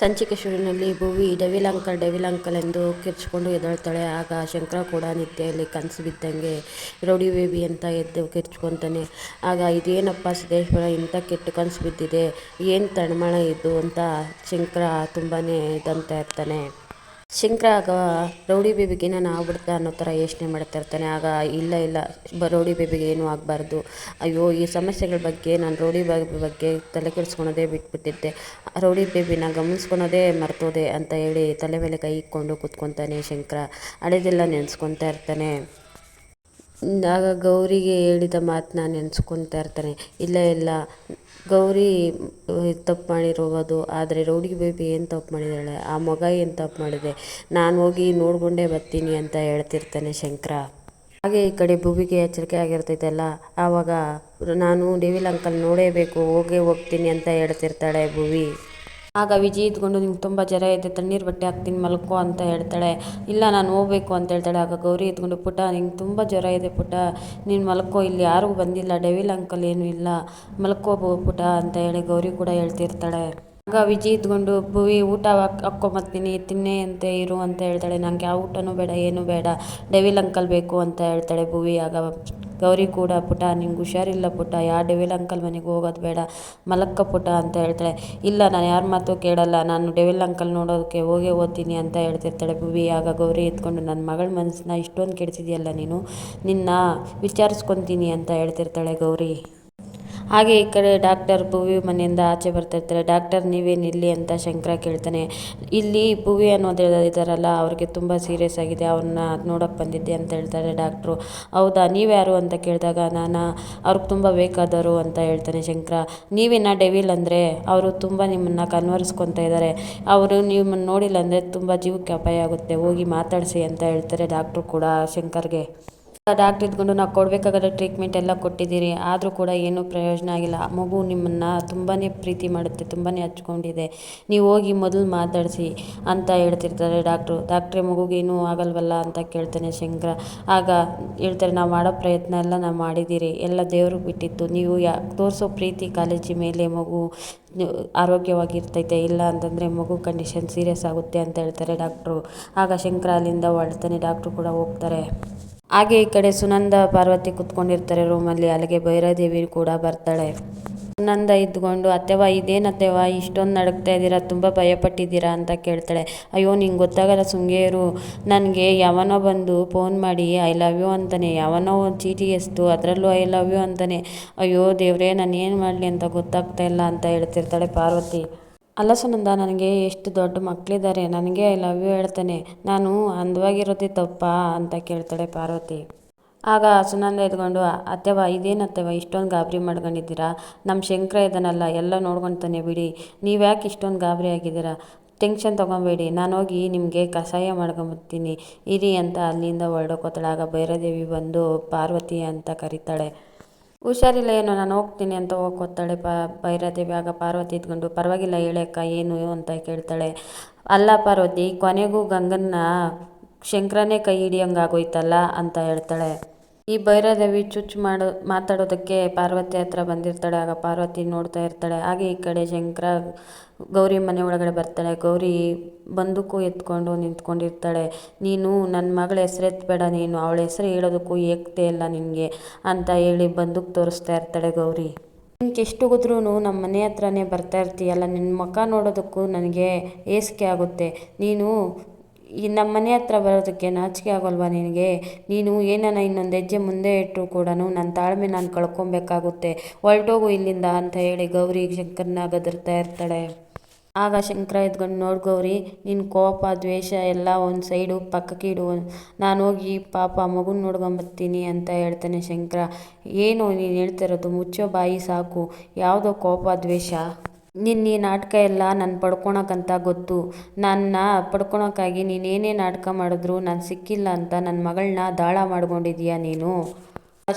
ಸಂಚಿಕೆ ಶುರುವಿನಲ್ಲಿ Bhuvi devil uncle devil uncle ಎಂದು ಕಿರ್ಚಿಕೊಂಡು ಎದ್ದೇಳ್ತಾಳೆ. ಆಗ ಶಂಕರ ಕೂಡ ನಿದ್ದೆಯಲ್ಲಿ ಕನಸು ಬಿದ್ದಂಗೆ ರೌಡಿ ಬೇಬಿ ಅಂತ ಎದ್ದು ಕಿರ್ಚ್ಕೊತಾನೆ. ಆಗ ಇದೇನಪ್ಪ ಸಿದ್ದೇಶ್ವರ ಇಂಥ ಕೆಟ್ಟ ಕನಸು ಬಿದ್ದಿದೆ, ಏನು ತಳಮಳ ಇದು ಅಂತ ಶಂಕರ ತುಂಬಾ ಇದಂತ ಇರ್ತಾನೆ. ಶಂಕರ ಆಗ ರೌಡಿ ಬೇಬಿಗೆ ನಾನು ಆಗ್ಬಿಡ್ತಾ ಅನ್ನೋ ಥರ ಯೋಚನೆ ಮಾಡ್ತಾ ಇರ್ತಾನೆ. ಆಗ ಇಲ್ಲ ಇಲ್ಲ ರೌಡಿ ಬೇಬಿಗೆ ಏನೂ ಆಗಬಾರ್ದು ಅಯ್ಯೋ, ಈ ಸಮಸ್ಯೆಗಳ ಬಗ್ಗೆ ನಾನು ರೌಡಿ ಬೇಬಿ ಬಗ್ಗೆ ತಲೆ ಕೆಡಿಸ್ಕೊಳೋದೇ ಬಿಟ್ಬಿಟ್ಟಿದ್ದೆ. ರೌಡಿ ಬೇಬಿನ ಗಮನಿಸ್ಕೊಳೋದೇ ಮರ್ತೋದೆ ಅಂತ ಹೇಳಿ ತಲೆ ಮೇಲೆ ಕೈ ಇಕ್ಕೊಂಡು ಕೂತ್ಕೊತಾನೆ ಶಂಕರ. ಹಳೆದೆಲ್ಲ ನೆನೆಸ್ಕೊತಾ ಇರ್ತಾನೆ. ಆಗ ಗೌರಿಗೆ ಹೇಳಿದ ಮಾತನ್ನ ನೆನ್ಸ್ಕೊತಾ ಇರ್ತಾನೆ. ಇಲ್ಲ ಇಲ್ಲ ಗೌರಿ ತಪ್ಪು ಮಾಡಿರೋದು. ಆದರೆ ರೌಡಿ ಬೇಬಿ ಏನು ತಪ್ಪು ಮಾಡಿದ್ದಾಳೆ ಆ ಮಗ ಏನು ತಪ್ಪು ಮಾಡಿದೆ, ನಾನು ಹೋಗಿ ನೋಡ್ಕೊಂಡೇ ಬರ್ತೀನಿ ಅಂತ ಹೇಳ್ತಿರ್ತಾನೆ ಶಂಕರ. ಹಾಗೆ ಈ ಕಡೆ ಭುವಿಗೆ ಎಚ್ಚರಿಕೆ ಆಗಿರ್ತೈತಲ್ಲ, ಆವಾಗ ನಾನು ಡೆವಿಲ್ ಅಂಕಲ್ ನೋಡೇಬೇಕು, ಹೋಗೇ ಹೋಗ್ತೀನಿ ಅಂತ ಹೇಳ್ತಿರ್ತಾಳೆ ಭುವಿ. ಆಗ ವಿಜಿ ಇದ್ಕೊಂಡು ನಿಂಗೆ ತುಂಬ ಜ್ವರ ಇದೆ, ತಣ್ಣೀರು ಬಟ್ಟೆ ಹಾಕ್ತೀನಿ ಮಲ್ಕೋ ಅಂತ ಹೇಳ್ತಾಳೆ. ಇಲ್ಲ ನಾನು ಹೋಗ್ಬೇಕು ಅಂತ ಹೇಳ್ತಾಳೆ. ಆಗ ಗೌರಿ ಇದ್ಕೊಂಡು ಪುಟ ನಿಂಗೆ ತುಂಬ ಜ್ವರ ಇದೆ ಪುಟ ನೀನು ಮಲ್ಕೋ ಇಲ್ಲಿ ಯಾರಿಗೂ ಬಂದಿಲ್ಲ, ಡೆವಿಲ್ ಅಂಕಲ್ ಏನೂ ಇಲ್ಲ, ಮಲ್ಕೋ ಪುಟ ಅಂತ ಹೇಳಿ ಗೌರಿ ಕೂಡ ಹೇಳ್ತಿರ್ತಾಳೆ. ಆಗ ವಿಜಿ ಇದ್ಕೊಂಡು ಭುವಿ ಊಟ ಹಾಕ್ಕೊಂಬರ್ತೀನಿ ತಿನ್ನೇ ಅಂತ ಇರು ಅಂತ ಹೇಳ್ತಾಳೆ. ನನಗೆ ಯಾವ ಊಟನೂ ಬೇಡ ಏನೂ ಬೇಡ, ಡೆವಿಲ್ ಅಂಕಲ್ ಬೇಕು ಅಂತ ಹೇಳ್ತಾಳೆ ಭುವಿ. ಆಗ ಗೌರಿ ಕೂಡ ಪುಟ ನಿಂಗೆ ಹುಷಾರಿಲ್ಲ ಪುಟ ಯಾ ಡೆವಿಲ್ ಅಂಕಲ್ ಮನೆಗೆ ಹೋಗೋದು ಬೇಡ, ಮಲಕ್ಕ ಪುಟ ಅಂತ ಹೇಳ್ತಾಳೆ. ಇಲ್ಲ ನಾನು ಯಾರ ಮಾತು ಕೇಳಲ್ಲ, ನಾನು ಡೆವಿಲ್ ಅಂಕಲ್ ನೋಡೋದಕ್ಕೆ ಹೋಗೇ ಓದ್ತೀನಿ ಅಂತ ಹೇಳ್ತಿರ್ತಾಳೆ ಭುವಿ. ಆಗ ಗೌರಿ ಎತ್ಕೊಂಡು ನನ್ನ ಮಗಳ ಮನಸ್ಸನ್ನ ಇಷ್ಟೊಂದು ಕೆಡಿಸಿದೆಯಲ್ಲ ನೀನು, ನಿನ್ನ ವಿಚಾರಿಸ್ಕೊತೀನಿ ಅಂತ ಹೇಳ್ತಿರ್ತಾಳೆ ಗೌರಿ. ಹಾಗೆ ಈ ಕಡೆ ಡಾಕ್ಟರ್ ಭುವಿ ಮನೆಯಿಂದ ಆಚೆ ಬರ್ತಿರ್ತಾರೆ. ಡಾಕ್ಟರ್ ನೀವೇನು ಇಲ್ಲಿ ಅಂತ ಶಂಕರ ಕೇಳ್ತಾನೆ. ಇಲ್ಲಿ ಭುವಿ ಅನ್ನೋದು ಇದಾರಲ್ಲ ಅವ್ರಿಗೆ ತುಂಬ ಸೀರಿಯಸ್ ಆಗಿದೆ, ಅವ್ರನ್ನ ನೋಡಕ್ಕೆ ಬಂದಿದ್ದೆ ಅಂತ ಹೇಳ್ತಾರೆ ಡಾಕ್ಟ್ರು. ಹೌದಾ ನೀವ್ಯಾರು ಅಂತ ಕೇಳಿದಾಗ ನಾನು ಅವ್ರಿಗೆ ತುಂಬ ಬೇಕಾದವರು ಅಂತ ಹೇಳ್ತಾನೆ ಶಂಕರ. ನೀವಿನ್ನ ಡೆವಿಲ್ ಅಂದರೆ ಅವರು ತುಂಬ ನಿಮ್ಮನ್ನು ಕನ್ವರ್ಸ್ಕೊತಾ ಇದ್ದಾರೆ, ಅವರು ನಿಮ್ಮನ್ನು ನೋಡಿಲ್ಲ ಅಂದರೆ ತುಂಬ ಜೀವಕ್ಕೆ ಅಪಾಯ ಆಗುತ್ತೆ, ಹೋಗಿ ಮಾತಾಡಿಸಿ ಅಂತ ಹೇಳ್ತಾರೆ ಡಾಕ್ಟ್ರು ಕೂಡ ಶಂಕರ್ಗೆ. ಡಾಕ್ಟ್ರ್ ಇದ್ಕೊಂಡು ನಾವು ಕೊಡಬೇಕಾಗಿರೋ ಟ್ರೀಟ್ಮೆಂಟ್ ಎಲ್ಲ ಕೊಟ್ಟಿದ್ದೀರಿ, ಆದರೂ ಕೂಡ ಏನೂ ಪ್ರಯೋಜನ ಆಗಿಲ್ಲ, ಮಗು ನಿಮ್ಮನ್ನು ತುಂಬಾ ಪ್ರೀತಿ ಮಾಡುತ್ತೆ, ತುಂಬಾ ಹಚ್ಕೊಂಡಿದೆ, ನೀವು ಹೋಗಿ ಮೊದಲು ಮಾತಾಡಿಸಿ ಅಂತ ಹೇಳ್ತಿರ್ತಾರೆ ಡಾಕ್ಟ್ರು. ಡಾಕ್ಟ್ರೇ ಮಗುಗೇನೂ ಆಗಲ್ವಲ್ಲ ಅಂತ ಕೇಳ್ತಾನೆ ಶಂಕರ. ಆಗ ಹೇಳ್ತಾರೆ ನಾವು ಮಾಡೋ ಪ್ರಯತ್ನ ಎಲ್ಲ ನಾವು ಮಾಡಿದ್ದೀರಿ, ಎಲ್ಲ ದೇವ್ರಿಗೆ ಬಿಟ್ಟಿತ್ತು ನೀವು ತೋರಿಸೋ ಪ್ರೀತಿ ಕಾಲೇಜಿ ಮೇಲೆ ಮಗು ಆರೋಗ್ಯವಾಗಿರ್ತೈತೆ ಇಲ್ಲ ಅಂತಂದರೆ ಮಗು ಕಂಡೀಷನ್ ಸೀರಿಯಸ್ ಆಗುತ್ತೆ ಅಂತ ಹೇಳ್ತಾರೆ ಡಾಕ್ಟ್ರು. ಆಗ ಶಂಕರ ಅಲ್ಲಿಂದ ಹೊರಡ್ತಾನೆ, ಡಾಕ್ಟ್ರು ಕೂಡ ಹೋಗ್ತಾರೆ. ಹಾಗೆ ಈ ಕಡೆ ಸುನಂದ ಪಾರ್ವತಿ ಕೂತ್ಕೊಂಡಿರ್ತಾರೆ ರೂಮಲ್ಲಿ, ಅಲ್ಲಿಗೆ ಭೈರಾದೇವಿ ಕೂಡ ಬರ್ತಾಳೆ. ಸುನಂದ ಇದ್ಕೊಂಡು ಅತ್ತೆವ ಇದೇನು ಅತ್ತೆವ್ವ ಇಷ್ಟೊಂದು ನಡುಗ್ತಾ ಇದ್ದೀರಾ, ತುಂಬ ಭಯಪಟ್ಟಿದ್ದೀರಾ ಅಂತ ಕೇಳ್ತಾಳೆ. ಅಯ್ಯೋ ನಿಂಗೆ ಗೊತ್ತಾಗಲ್ಲ ಸುಂಗೇರು ನನಗೆ ಯಾವನೋ ಬಂದು ಫೋನ್ ಮಾಡಿ ಐ ಲವ್ ಯು ಅಂತಾನೆ, ಯಾವನೋ ಒಂದು ಚೀಟಿ ಎಸ್ತು ಅದರಲ್ಲೂ ಐ ಲವ್ ಯು ಅಂತಾನೆ, ಅಯ್ಯೋ ದೇವರೇ ನಾನು ಏನು ಮಾಡಲಿ ಅಂತ ಗೊತ್ತಾಗ್ತಾ ಇಲ್ಲ ಅಂತ ಹೇಳ್ತಿರ್ತಾಳೆ ಪಾರ್ವತಿ. ಅಲ್ಲ ಸುನಂದ ನನಗೆ ಎಷ್ಟು ದೊಡ್ಡ ಮಕ್ಕಳಿದ್ದಾರೆ, ನನಗೆ ಐ ಲವ್ ಯು ಹೇಳ್ತಾನೆ, ನಾನು ಅಂದವಾಗಿರೋದೇ ತಪ್ಪಾ ಅಂತ ಕೇಳ್ತಾಳೆ ಪಾರ್ವತಿ. ಆಗ ಸುನಂದ ಎದ್ಕೊಂಡು ಅತ್ತೆವ ಇದೇನು ಅತ್ತೆವ ಇಷ್ಟೊಂದು ಗಾಬರಿ ಮಾಡ್ಕೊಂಡಿದ್ದೀರಾ, ನಮ್ಮ ಶಂಕರ ಇದ್ದಾನಲ್ಲ ಎಲ್ಲ ನೋಡ್ಕೊತಾನೆ ಬಿಡಿ, ನೀವ್ಯಾಕೆ ಇಷ್ಟೊಂದು ಗಾಬರಿ ಆಗಿದ್ದೀರಾ, ಟೆನ್ಷನ್ ತೊಗೊಬೇಡಿ ನಾನು ಹೋಗಿ ನಿಮಗೆ ಕಷಾಯ ಮಾಡ್ಕೊಂಬರ್ತೀನಿ. ಇರಿ ಅಂತ ಅಲ್ಲಿಂದ ಹೊರಡೋಕೋತಾಳೆ ಆಗ ಭೈರದೇವಿ ಬಂದು ಪಾರ್ವತಿ ಅಂತ ಕರೀತಾಳೆ. ಹುಷಾರಿಲ್ಲ, ಏನೋ ನಾನು ಹೋಗ್ತೀನಿ ಅಂತ ಹೋಗ್ತಾಳೆ ಭೈರಾದೇವಿ. ಆಗ ಪಾರ್ವತಿ ಇದ್ಕೊಂಡು, ಪರವಾಗಿಲ್ಲ ಹೇಳಕ್ಕ, ಏನು ಅಂತ ಕೇಳ್ತಾಳೆ. ಅಲ್ಲ ಪಾರ್ವತಿ, ಕೊನೆಗೂ ಗಂಗನ್ನ ಶಂಕರನೇ ಕೈ ಹಿಡಿಯಂಗಾಗೋಯ್ತಲ್ಲ ಅಂತ ಹೇಳ್ತಾಳೆ. ಈ ಭೈರಾದೇವಿ ಚುಚ್ಚು ಮಾಡೋ ಮಾತಾಡೋದಕ್ಕೆ ಪಾರ್ವತಿ ಹತ್ರ ಬಂದಿರ್ತಾಳೆ. ಆಗ ಪಾರ್ವತಿ ನೋಡ್ತಾ ಇರ್ತಾಳೆ. ಹಾಗೆ ಈ ಕಡೆ ಶಂಕರ ಗೌರಿ ಮನೆ ಒಳಗಡೆ ಬರ್ತಾಳೆ. ಗೌರಿ ಬಂದೂಕು ಎತ್ಕೊಂಡು ನಿಂತ್ಕೊಂಡಿರ್ತಾಳೆ. ನೀನು ನನ್ನ ಮಗಳ ಹೆಸರು ಎತ್ಬೇಡ ನೀನು, ಅವಳ ಹೆಸರು ಹೇಳೋದಕ್ಕೂ ಏಕ್ತೆ ಇಲ್ಲ ನಿನಗೆ ಅಂತ ಹೇಳಿ ಬಂದೂಕು ತೋರಿಸ್ತಾ ಇರ್ತಾಳೆ ಗೌರಿ. ನಿನ್ಗೆ ಎಷ್ಟು ಉಗಿದ್ರೂ ನಮ್ಮ ಮನೆ ಹತ್ರನೇ ಬರ್ತಾ ಇರ್ತೀಯಲ್ಲ, ನಿನ್ನ ಮುಖ ನೋಡೋದಕ್ಕೂ ನನಗೆ ಏಸಿಕೆ ಆಗುತ್ತೆ, ನೀನು ಈ ನಮ್ಮ ಮನೆ ಹತ್ರ ಬರೋದಕ್ಕೆ ನಾಚಿಕೆ ಆಗೋಲ್ವಾ ನಿನಗೆ, ನೀನು ಏನಾನ ಇನ್ನೊಂದು ಹೆಜ್ಜೆ ಮುಂದೆ ಇಟ್ಟರೂ ಕೂಡ ನನ್ನ ತಾಳ್ಮೆ ನಾನು ಕಳ್ಕೊಬೇಕಾಗುತ್ತೆ, ಹೊರಟೋಗು ಇಲ್ಲಿಂದ ಅಂತ ಹೇಳಿ ಗೌರಿ ಶಂಕರನ್ನ ಗದರ್ತಾ ಇರ್ತಾಳೆ. ಆಗ ಶಂಕರ ಎದ್ಕೊಂಡು ನೋಡು ಗೌರಿ, ನಿನ್ನ ಕೋಪ ದ್ವೇಷ ಎಲ್ಲ ಒಂದು ಸೈಡು ಪಕ್ಕಕ್ಕಿಡು, ನಾನು ಹೋಗಿ ಪಾಪ ಮಗುನ ನೋಡ್ಕೊಂಬರ್ತೀನಿ ಅಂತ ಹೇಳ್ತಾನೆ ಶಂಕರ. ಏನು ನೀನು ಹೇಳ್ತಿರೋದು, ಮುಚ್ಚೋ ಬಾಯಿ ಸಾಕು, ಯಾವುದೋ ಕೋಪ ದ್ವೇಷ. ನಿನ್ನ ನಾಟಕ ಎಲ್ಲ ನಾನು ಪಡ್ಕೊಳಕ್ಕಂತ ಗೊತ್ತು, ನನ್ನ ಪಡ್ಕೊಳಕ್ಕಾಗಿ ನೀನೇನೇ ನಾಟಕ ಮಾಡಿದ್ರು ನಾನು ಸಿಕ್ಕಿಲ್ಲ ಅಂತ ನನ್ನ ಮಗಳನ್ನ ದಾಳ ಮಾಡ್ಕೊಂಡಿದೀಯ ನೀನು.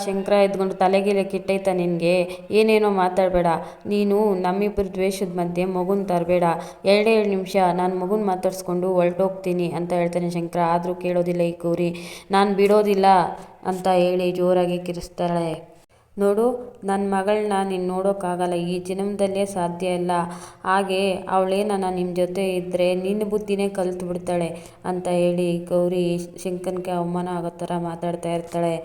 ಶಂಕರ ಎದ್ಕೊಂಡು ತಲೆಗೆಲೆ ಕಿಟ್ಟೈತ ನಿನಗೆ, ಏನೇನೋ ಮಾತಾಡಬೇಡ, ನೀನು ನಮ್ಮಿಬ್ಬರು ದ್ವೇಷದ ಮಧ್ಯೆ ಮಗುನ ತರಬೇಡ, ಎರಡೇ ಎರಡು ನಿಮಿಷ ನಾನು ಮಗುನ ಮಾತಾಡಿಸ್ಕೊಂಡು ಹೊರಟೋಗ್ತೀನಿ ಅಂತ ಹೇಳ್ತಾನೆ ಶಂಕರ. ಆದರೂ ಕೇಳೋದಿಲ್ಲ ಈ ಕೂರಿ ನಾನು ಬಿಡೋದಿಲ್ಲ ಅಂತ ಹೇಳಿ ಜೋರಾಗಿ ಕಿರುಚ್ತಾಳೆ. ನೋಡು ನನ್ನ ಮಗಳನ್ನ ನೀನು ನೋಡೋಕ್ಕಾಗಲ್ಲ ಈ ಜನ್ಮದಲ್ಲೇ ಸಾಧ್ಯ ಇಲ್ಲ. ಹಾಗೆ ಅವಳೇನಾನ ನಿಮ್ಮ ಜೊತೆ ಇದ್ದರೆ ನಿನ್ನ ಬುದ್ಧಿನೇ ಕಲ್ತು ಬಿಡ್ತಾಳೆ ಅಂತ ಹೇಳಿ ಗೌರಿ ಶಂಕನ್ಗೆ ಅವಮಾನ ಆಗೋ ಥರ ಮಾತಾಡ್ತಾ ಇರ್ತಾಳೆ.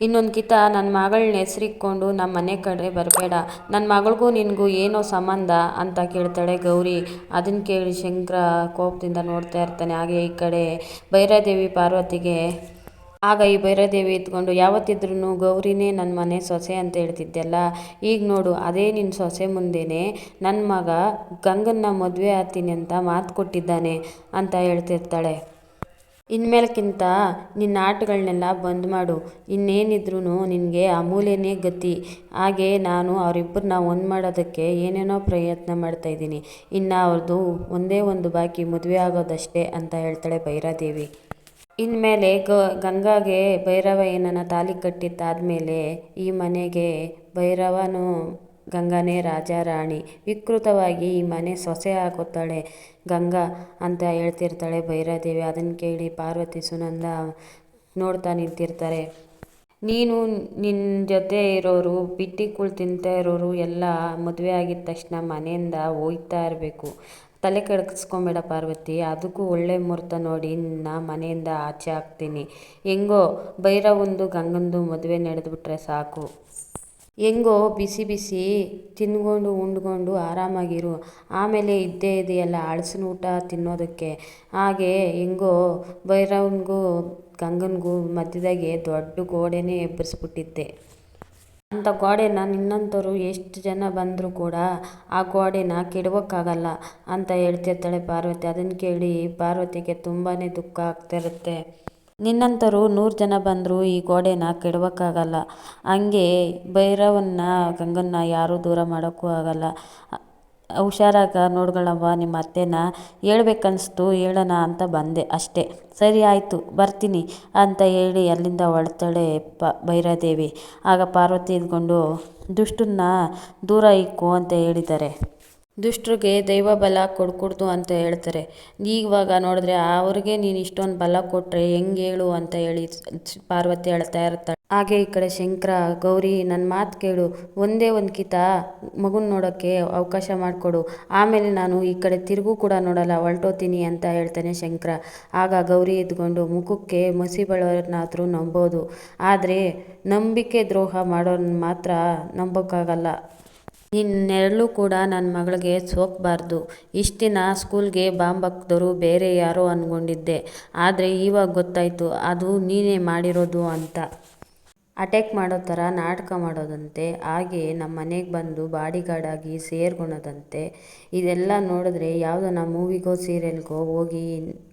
ಇನ್ನೊಂದು ಕಿತ ನನ್ನ ಮಗಳನ್ನ ಹೆಸರಿಕ್ಕೊಂಡು ನಮ್ಮ ಮನೆ ಕಡೆ ಬರಬೇಡ. ನನ್ನ ಮಗಳಿಗೂ ನಿನಗೂ ಏನೋ ಸಂಬಂಧ ಅಂತ ಕೇಳ್ತಾಳೆ ಗೌರಿ. ಅದನ್ನು ಕೇಳಿ ಶಂಕರ ಕೋಪದಿಂದ ನೋಡ್ತಾ ಇರ್ತಾನೆ. ಹಾಗೆ ಈ ಕಡೆ ಭೈರಾದೇವಿ ಪಾರ್ವತಿಗೆ ಆಗ ಈ ಭೈರದೇವಿ ಇದ್ಕೊಂಡು ಯಾವತ್ತಿದ್ರೂ ಗೌರಿನೇ ನನ್ನ ಮನೆ ಸೊಸೆ ಅಂತ ಹೇಳ್ತಿದ್ದೆಲ್ಲ ಈಗ ನೋಡು, ಅದೇ ನಿನ್ನ ಸೊಸೆ ಮುಂದೆನೇ ನನ್ನ ಮಗ ಗಂಗನ್ನ ಮದುವೆ ಆತೀನಿ ಅಂತ ಮಾತು ಕೊಟ್ಟಿದ್ದಾನೆ ಅಂತ ಹೇಳ್ತಿರ್ತಾಳೆ. ಇನ್ಮೇಲ್ಕಿಂತ ನಿನ್ನ ಆಟಗಳನ್ನೆಲ್ಲ ಬಂದ್ ಮಾಡು ಇನ್ನೇನಿದ್ರೂ ನಿನಗೆ ಅಮೂಲ್ಯನೇ ಗತಿ. ಹಾಗೆ ನಾನು ಅವರಿಬ್ಬರನ್ನ ಒಂದು ಮಾಡೋದಕ್ಕೆ ಏನೇನೋ ಪ್ರಯತ್ನ ಮಾಡ್ತಾಯಿದ್ದೀನಿ ಇನ್ನು ಅವ್ರದ್ದು ಒಂದೇ ಒಂದು ಬಾಕಿ ಮದುವೆ ಆಗೋದಷ್ಟೇ ಅಂತ ಹೇಳ್ತಾಳೆ ಭೈರಾದೇವಿ. ಇನ್ಮೇಲೆ ಗ, ಗಂಗಾಗೆ ಭೈರವ ಏನನ ತಾಲಿ ಕಟ್ಟಿದ್ದಾದಮೇಲೆ ಈ ಮನೆಗೆ ಭೈರವನು ಗಂಗಾನೇ ರಾಜ ರಾಣಿ ವಿಕೃತವಾಗಿ ಈ ಮನೆ ಸೊಸೆ ಆಗುತ್ತಾಳೆ. ಗಂಗಾ ಅಂತ ಹೇಳ್ತಿರ್ತಾಳೆ ಭೈರಾದೇವಿ ಅದನ್ನು ಕೇಳಿ ಪಾರ್ವತಿ ಸುನಂದ ನೋಡ್ತಾ ನಿಂತಿರ್ತಾರೆ. ನೀನು ನಿನ್ನ ಜೊತೆ ಇರೋರು, ಬಿಟ್ಟಿ ಕೂಳು ತಿಂತಾ ಇರೋರು ಎಲ್ಲ ಮದುವೆ ಆಗಿದ ತಕ್ಷಣ ಮನೆಯಿಂದ ಹೋಗ್ತಾ ಇರಬೇಕು. ತಲೆ ಕೆಡಿಸ್ಕೊಂಬೇಡ ಪಾರ್ವತಿ, ಅದಕ್ಕೂ ಒಳ್ಳೆ ಮುಹೂರ್ತ ನೋಡಿ ನಿನ್ನ ಮನೆಯಿಂದ ಆಚೆ ಹಾಕ್ತೀನಿ ಹೆಂಗೋ, ಭೈರವಂದು ಗಂಗಂದು ಮದುವೆ ನಡೆದುಬಿಟ್ರೆ ಸಾಕು. ಹೆಂಗೋ, ಬಿಸಿ ಬಿಸಿ ತಿನ್ಕೊಂಡು ಉಂಡ್ಕೊಂಡು ಆರಾಮಾಗಿರು. ಆಮೇಲೆ ಇದ್ದೇ ಇದೆಯಲ್ಲ, ಅಳಸಿನ ಊಟ ತಿನ್ನೋದಕ್ಕೆ. ಹಾಗೆ ಹೆಂಗೋ, ಭೈರವನಿಗೂ ಗಂಗನಿಗೂ ಮಧ್ಯದಾಗೆ ದೊಡ್ಡ ಗೋಡೆನೇ ಎಬ್ಬರಿಸ್ಬಿಟ್ಟಿದ್ದೆ ಅಂಥ ಗೋಡೆನ ನಿನ್ನಂತವರು ಎಷ್ಟು ಜನ ಬಂದರೂ ಕೂಡ ಆ ಗೋಡೆನ ಕೆಡವಕ್ಕಾಗಲ್ಲ ಅಂತ ಹೇಳ್ತಿರ್ತಾಳೆ ಪಾರ್ವತಿ. ಅದನ್ನು ಕೇಳಿ ಪಾರ್ವತಿಗೆ ತುಂಬಾ ದುಃಖ ಆಗ್ತಿರುತ್ತೆ. ನಿನ್ನಂತರು ನೂರು ಜನ ಬಂದರೂ ಈ ಗೋಡೆನ ಕೆಡವಕ್ಕಾಗಲ್ಲ. ಹಂಗೆ ಭೈರವನ್ನ ಗಂಗನ್ನ ಯಾರೂ ದೂರ ಮಾಡೋಕ್ಕೂ ಆಗಲ್ಲ. ಹುಷಾರಾಗ ನೋಡ್ಕೊಳ್ಳವ್ವ ನಿಮ್ಮ ಅತ್ತೆನ ಹೇಳ್ಬೇಕನ್ನಿಸ್ತು ಹೇಳೋಣ ಅಂತ ಬಂದೆ ಅಷ್ಟೇ. ಸರಿ ಆಯಿತು, ಬರ್ತೀನಿ ಅಂತ ಹೇಳಿ ಅಲ್ಲಿಂದ ಹೊರಡ್ತಾಳೆ ಪ ಭೈರಾದೇವಿ ಆಗ ಪಾರ್ವತಿ ಇದ್ಕೊಂಡು ದುಷ್ಟನ್ನ ದೂರ ಇಕ್ಕು ಅಂತ ಹೇಳಿದ್ದಾರೆ ದುಷ್ಟರಿಗೆ ದೈವ ಬಲ ಕೊಡ್ಕೊಡ್ತು ಅಂತ ಹೇಳ್ತಾರೆ. ಇವಾಗ ನೋಡಿದ್ರೆ ಅವ್ರಿಗೆ ನೀನು ಇಷ್ಟೊಂದು ಬಲ ಕೊಟ್ಟರೆ ಹೆಂಗೆ ಹೇಳು ಅಂತ ಹೇಳಿ ಪಾರ್ವತಿ ಹೇಳ್ತಾ ಇರ್ತಾಳೆ. ಹಾಗೆ ಈ ಕಡೆ ಶಂಕರ, ಗೌರಿ ನನ್ನ ಮಾತು ಕೇಳು. ಒಂದೇ ಒಂದು ಕಿತ ಮಗುನ ನೋಡೋಕ್ಕೆ ಅವಕಾಶ ಮಾಡಿಕೊಡು. ಆಮೇಲೆ ನಾನು ಈ ಕಡೆ ತಿರುಗೂ ಕೂಡ ನೋಡಲ್ಲ ಹೊರಟೋತೀನಿ ಅಂತ ಹೇಳ್ತಾನೆ ಶಂಕರ. ಆಗ ಗೌರಿ ಇದ್ಕೊಂಡು ಮುಖಕ್ಕೆ ಮಸಿ ಬಳ್ಳೋರನ್ನಾದರೂ ನಂಬೋದು. ಆದರೆ ನಂಬಿಕೆ ದ್ರೋಹ ಮಾಡೋರನ್ನ ಮಾತ್ರ ನಂಬೋಕ್ಕಾಗಲ್ಲ ನಿನ್ನೆರಳು ಕೂಡ ನನ್ನ ಮಗಳಿಗೆ ಸೋಕ್ಬಾರ್ದು. ಇಷ್ಟು ದಿನ ಸ್ಕೂಲ್ಗೆ ಬಾಂಬ್ ಹಾಕ್ದವರು ಬೇರೆ ಯಾರೋ ಅಂದ್ಕೊಂಡಿದ್ದೆ ಆದರೆ ಇವಾಗ ಗೊತ್ತಾಯಿತು, ಅದು ನೀನೇ ಮಾಡಿರೋದು ಅಂತ. ಅಟ್ಯಾಕ್ ಮಾಡೋ ಥರ ನಾಟಕ ಮಾಡೋದಂತೆ, ಹಾಗೆ ನಮ್ಮ ಮನೆಗೆ ಬಂದು ಬಾಡಿಗಾರ್ಡಾಗಿ ಸೇರ್ಕೊಳೋದಂತೆ ಇದೆಲ್ಲ ನೋಡಿದ್ರೆ ಯಾವುದೋ ಮೂವಿಗೋ, ಸೀರಿಯಲ್ಗೋ ಹೋಗಿ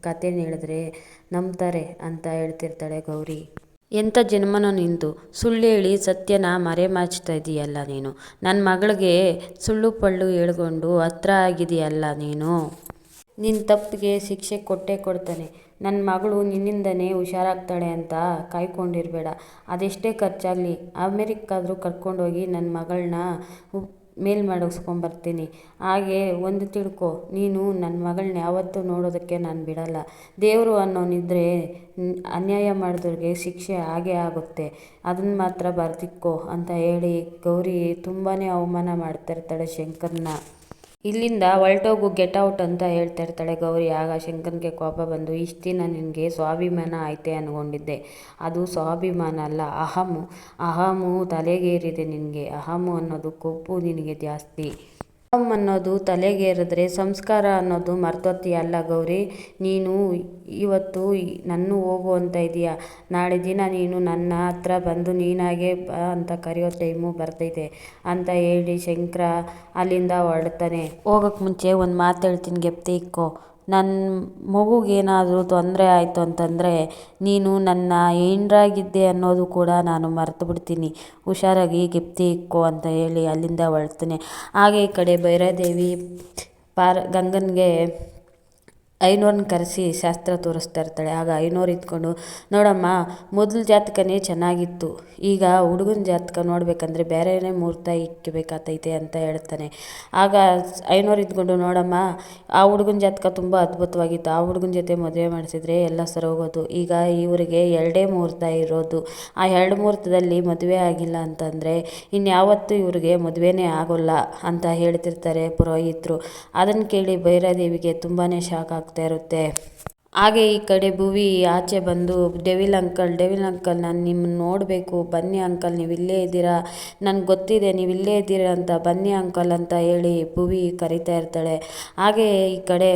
ಕಥೆನ ಹೇಳಿದ್ರೆ ನಂಬ್ತಾರೆ ಅಂತ ಹೇಳ್ತಿರ್ತಾಳೆ ಗೌರಿ. ಎಂಥ ಜನ್ಮನೋ ನಿಂದು. ಸುಳ್ಳು ಹೇಳಿ ಸತ್ಯನ ಮರೆಮಾಚ್ತಾ ಇದೀಯಲ್ಲ ನೀನು. ನನ್ನ ಮಗಳಿಗೆ ಸುಳ್ಳು ಪಳ್ಳು ಹೇಳ್ಕೊಂಡು ಹತ್ರ ಆಗಿದೆಯಲ್ಲ ನೀನು. ನಿನ್ನ ತಪ್ಪಿಗೆ ಶಿಕ್ಷೆ ಕೊಟ್ಟೇ ಕೊಡ್ತಾನೆ. ನನ್ನ ಮಗಳು ನಿನ್ನಿಂದನೇ ಹುಷಾರಾಗ್ತಾಳೆ ಅಂತ ಕಾಯ್ಕೊಂಡಿರಬೇಡ. ಅದೆಷ್ಟೇ ಖರ್ಚಾಗಲಿ ಅಮೇರಿಕ್ಕಾದರೂ ಕರ್ಕೊಂಡೋಗಿ ನನ್ನ ಮಗಳನ್ನ ಮೇಲ್ ಮಾಡಿಸ್ಕೊಂಬರ್ತೀನಿ. ಹಾಗೆ ಒಂದು ತಿಳ್ಕೊ, ನೀನು ನನ್ನ ಮಗಳನ್ನ ಯಾವತ್ತೂ ನೋಡೋದಕ್ಕೆ ನಾನು ಬಿಡಲ್ಲ. ದೇವರು ಅನ್ನೋನಿದ್ರೆ ಅನ್ಯಾಯ ಮಾಡಿದವ್ರಿಗೆ ಶಿಕ್ಷೆ ಆಗೇ ಆಗುತ್ತೆ. ಅದನ್ನು ಮಾತ್ರ ಬರ್ದಿಕ್ಕೋ ಅಂತ ಹೇಳಿ ಗೌರಿ ತುಂಬಾ ಅವಮಾನ ಮಾಡ್ತಾಯಿರ್ತಾಳೆ ಶಂಕರನ್ನ ಇಲ್ಲಿಂದ ಹೊರಟೋಗು ಗೆಟ್ ಔಟ್ ಅಂತ ಹೇಳ್ತಾ ಇರ್ತಾಳೆ ಗೌರಿ. ಆಗ ಶಂಕನ್ಗೆ ಕೋಪ ಬಂದು, ಇಷ್ಟು ದಿನ ನಿನಗೆ ಸ್ವಾಭಿಮಾನ ಐತೆ ಅಂದ್ಕೊಂಡಿದ್ದೆ ಅದು ಸ್ವಾಭಿಮಾನ ಅಲ್ಲ, ಅಹಮು. ಅಹಮು ತಲೆಗೇರಿದೆ ನಿನಗೆ. ಅಹಮು ಅನ್ನೋದು ಕೊಬ್ಬು ನಿನಗೆ ಜಾಸ್ತಿ. ಅಹಂ ಅನ್ನೋದು ತಲೆಗೇರಿದ್ರೆ ಸಂಸ್ಕಾರ ಅನ್ನೋದು ಅಲ್ಲ ಗೌರಿ. ನೀನು ಇವತ್ತು ನನ್ನ ಹೋಗು ಅಂತ ಇದೀಯ. ನಾಳೆ ದಿನ ನೀನು ನನ್ನ ಹತ್ರ ಬಂದು ನೀನಾಗೆ ಬಾ ಅಂತ ಕರೆಯೋ ಟೈಮು ಬರ್ತೈತೆ ಅಂತ ಹೇಳಿ ಶಂಕರ ಅಲ್ಲಿಂದ ಹೊರಡ್ತಾನೆ. ಹೋಗೋಕ್ಕೆ ಮುಂಚೆ ಒಂದು ಮಾತು ಹೇಳ್ತೀನಿ ಗೆಪ್ತಿ ಇಕ್ಕೋ. ನನ್ನ ಮಗುಗೇನಾದರೂ ತೊಂದರೆ ಆಯಿತು ಅಂತಂದರೆ ನೀನು ನನ್ನ ಏನರಾಗಿದ್ದೆ ಅನ್ನೋದು ಕೂಡ ನಾನು ಮರೆತು ಬಿಡ್ತೀನಿ ಹುಷಾರಾಗಿ ಗೆಪ್ತಿ ಇಕ್ಕೋ ಅಂತ ಹೇಳಿ ಅಲ್ಲಿಂದ ಹೊರಡ್ತೀನಿ. ಹಾಗೆ ಈ ಕಡೆ ಭೈರಾದೇವಿ ಪಾರ್ ಗಂಗನಿಗೆ ಐನೋರ್ನ ಕರೆಸಿ ಶಾಸ್ತ್ರ ತೋರಿಸ್ತಾ ಇರ್ತಾಳೆ. ಆಗ ಐನೂರು ಇದ್ಕೊಂಡು, ನೋಡಮ್ಮ, ಮೊದಲು ಜಾತಕನೇ ಚೆನ್ನಾಗಿತ್ತು. ಈಗ ಹುಡುಗನ ಜಾತಕ ನೋಡಬೇಕಂದ್ರೆ ಬೇರೆಯೇ ಮುಹೂರ್ತ ಇಕ್ಕಬೇಕಾತೈತೆ ಅಂತ ಹೇಳ್ತಾನೆ. ಆಗ ಐನೂರು ಇದ್ಕೊಂಡು, ನೋಡಮ್ಮ, ಆ ಹುಡುಗನ ಜಾತಕ ತುಂಬ ಅದ್ಭುತವಾಗಿತ್ತು. ಆ ಹುಡುಗನ ಜೊತೆ ಮದುವೆ ಮಾಡಿಸಿದ್ರೆ ಎಲ್ಲ ಸರೋಗೋದು. ಈಗ ಇವರಿಗೆ ಎರಡೇ ಮುಹೂರ್ತ ಇರೋದು. ಆ ಎರಡು ಮುಹೂರ್ತದಲ್ಲಿ ಮದುವೆ ಆಗಿಲ್ಲ ಅಂತಂದರೆ ಇನ್ಯಾವತ್ತೂ ಇವರಿಗೆ ಮದುವೆನೇ ಆಗೋಲ್ಲ, ಅಂತ ಹೇಳ್ತಿರ್ತಾರೆ ಪುರೋಹಿತರು. ಅದನ್ನು ಕೇಳಿ ಭೈರಾದೇವಿಗೆ ತುಂಬಾ ಶಾಕ್ ಆಗ್ತಾ ಇರುತ್ತೆ. ಹಾಗೆ ಈ ಕಡೆ ಭುವಿ ಆಚೆ ಬಂದು ಡೆವಿಲ್ ಅಂಕಲ್ ಡೆವಿಲ್ ಅಂಕಲ್ ನಾನು ನಿಮ್ಮನ್ನು ನೋಡಬೇಕು. ಬನ್ನಿ ಅಂಕಲ್ ನೀವು ಇಲ್ಲೇ ಇದ್ದೀರಾ? ನನಗೆ ಗೊತ್ತಿದೆ, ನೀವು ಇಲ್ಲೇ ಇದ್ದೀರಾ ಅಂತ. ಬನ್ನಿ ಅಂಕಲ್ ಅಂತ ಹೇಳಿ ಭುವಿ ಕರಿತಾ ಇರ್ತಾಳೆ. ಹಾಗೆ ಈ ಕಡೆ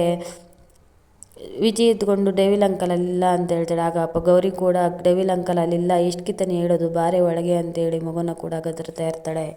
ವಿಜಿ ಇದ್ಕೊಂಡು ಡೆವಿಲ್ ಅಂಕಲ್ ಅಲ್ಲಿಲ್ಲ ಅಂತ ಹೇಳ್ತಾಳೆ. ಆಗ ಅಪ್ಪ ಗೌರಿ ಕೂಡ ಡೆವಿಲ್ ಅಂಕಲ್ ಅಲ್ಲಿಲ್ಲ ಕಿತ್ತನೆ ಹೇಳೋದು, ಬಾರೆ ಒಳಗೆ ಅಂತೇಳಿ ಮಗುನ ಕೂಡ ಗದರ್ತಾ ಇರ್ತಾಳೆ.